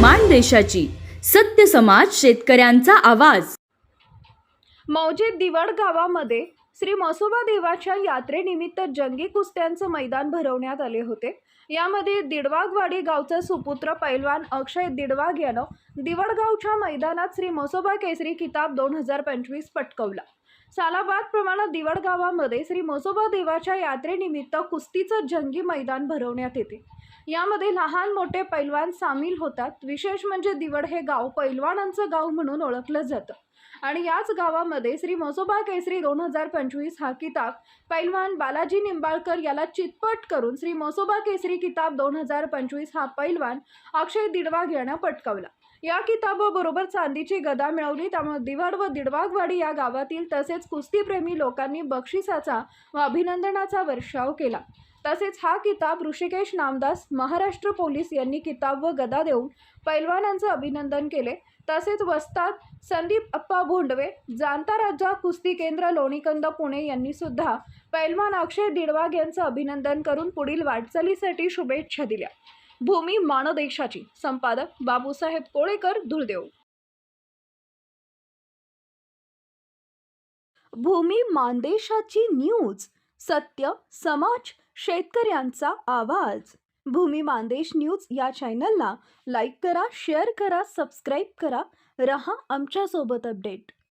मानदेशाची. सत्य समाज शेतकऱ्यांचा आवाज. मौजे दिवड गावामध्ये श्री मसोबा देवाच्या यात्रेनिमित्त जंगी कुस्त्यांचं मैदान भरवण्यात आले होते. यामध्ये दिडवागवाडी गावचा सुपुत्र पैलवान अक्षय दिडवाग यानं दिवडगावच्या मैदानात श्री मसोबा केसरी किताब दोन हजार पंचवीस पटकवला. सालाबाद प्रमाणे दिवड गावामध्ये श्री मोसोबा देवाच्या यात्रेनिमित्त कुस्तीचं जंगी मैदान भरवण्यात येते. यामध्ये लहान मोठे पैलवान सामील होतात. विशेष म्हणजे दिवड हे गाव पैलवानांचं गाव म्हणून ओळखलं जातं. आणि याच गावामध्ये श्री म्हसोबा केसरी दोन हजार पंचवीस हा किताब पैलवान बालाजी निंबाळकर याला चितपट करून श्री म्हसोबा केसरी किताब दोन हजार पंचवीस हा पैलवान अक्षय दिडवाग यांना पटकावला. या किताबाबरोबर चांदीची गदा मिळवली त्यामुळे दिवाड व दिडवागवाडी या गावातील तसेच कुस्तीप्रेमी लोकांनी बक्षिसाचा व अभिनंदनाचा वर्षाव केला. तसेच हा किताब ऋषिकेश नामदास महाराष्ट्र पोलीस यांनी किताब व गदा देऊन पैलवानांचं अभिनंदन केले. तसेच वस्ताद संदीप अप्पा भोंडवे जाणता राजा कुस्ती केंद्र लोणीकंद पुणे यांनी सुद्धा पैलवान अक्षय दिडवाग यांचं अभिनंदन करून पुढील वाटचालीसाठी शुभेच्छा दिल्या. भूमी मानदेशाची. संपादक बाबूसाहेब कोळेकर धुळदेव. भूमी मानदेशाची न्यूज. सत्य समाज शेतकऱ्यांचा आवाज. भूमी मानदेश न्यूज या चॅनलला लाईक करा शेअर करा सबस्क्राईब करा. रहा आमच्यासोबत अपडेट.